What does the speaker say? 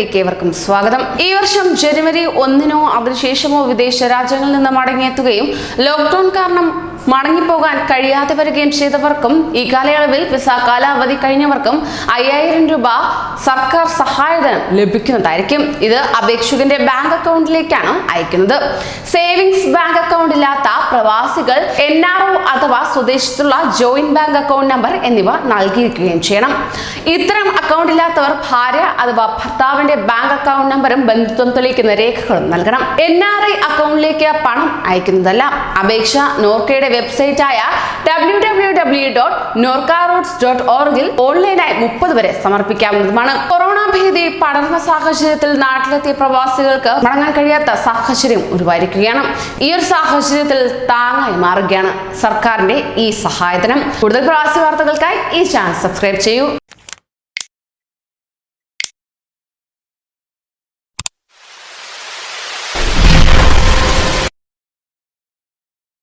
വാർത്തകളിലേക്ക് ഏവർക്കും സ്വാഗതം. ഈ വർഷം ജനുവരി ഒന്നിനോ അതിനുശേഷമോ വിദേശ രാജ്യങ്ങളിൽ നിന്ന് മടങ്ങിയെത്തുകയും ലോക്ക്ഡൌൺ കാരണം മടങ്ങിപ്പോകാൻ കഴിയാതെ വരികയും ചെയ്തവർക്കും ഈ കാലയളവിൽ വിസ കാലാവധി കഴിഞ്ഞവർക്കും അയ്യായിരം രൂപ സർക്കാർ സഹായധനം ലഭിക്കുന്നതായിരിക്കും. ഇത് അപേക്ഷകന്റെ ബാങ്ക് അക്കൗണ്ടിലേക്കാണ് അയക്കുന്നത്. സേവിങ്സ് ബാങ്ക് അക്കൗണ്ട് ഇല്ലാത്ത പ്രവാസികൾ എൻ ആർ ഒ അഥവാ സ്വദേശത്തുള്ള ജോയിന്റ് ബാങ്ക് അക്കൗണ്ട് നമ്പർ എന്നിവ നൽകിയിരിക്കുകയും ചെയ്യണം. ഇത്തരം അക്കൗണ്ട് ഇല്ലാത്തവർ ഭാര്യ അഥവാ ഭർത്താവിന്റെ ബാങ്ക് അക്കൗണ്ട് നമ്പറും ബന്ധുത്വം തെളിയിക്കുന്ന രേഖകളും നൽകണം. എൻ ആർ ഐ അക്കൗണ്ടിലേക്ക് പണം അയക്കുന്നതല്ല. അപേക്ഷ നോർക്കയുടെ വെബ്സൈറ്റായ W W W dot Norka Roots dot ഓർഗിൽ ഓൺലൈനായി മുപ്പത് വരെ സമർപ്പിക്കാവുന്നതുമാണ്. കൊറോണ ഭീതി പടർന്ന സാഹചര്യത്തിൽ നാട്ടിലെത്തിയ പ്രവാസികൾക്ക് മടങ്ങാൻ കഴിയാത്ത സാഹചര്യം ഉരുവായിരിക്കുകയാണ്. ഈ ഒരു സാഹചര്യത്തിൽ താങ്ങായി മാറുകയാണ് സർക്കാരിന്റെ ഈ സഹായധനം. കൂടുതൽ പ്രവാസി വാർത്തകൾക്കായി ഈ ചാനൽ സബ്സ്ക്രൈബ് ചെയ്യൂ.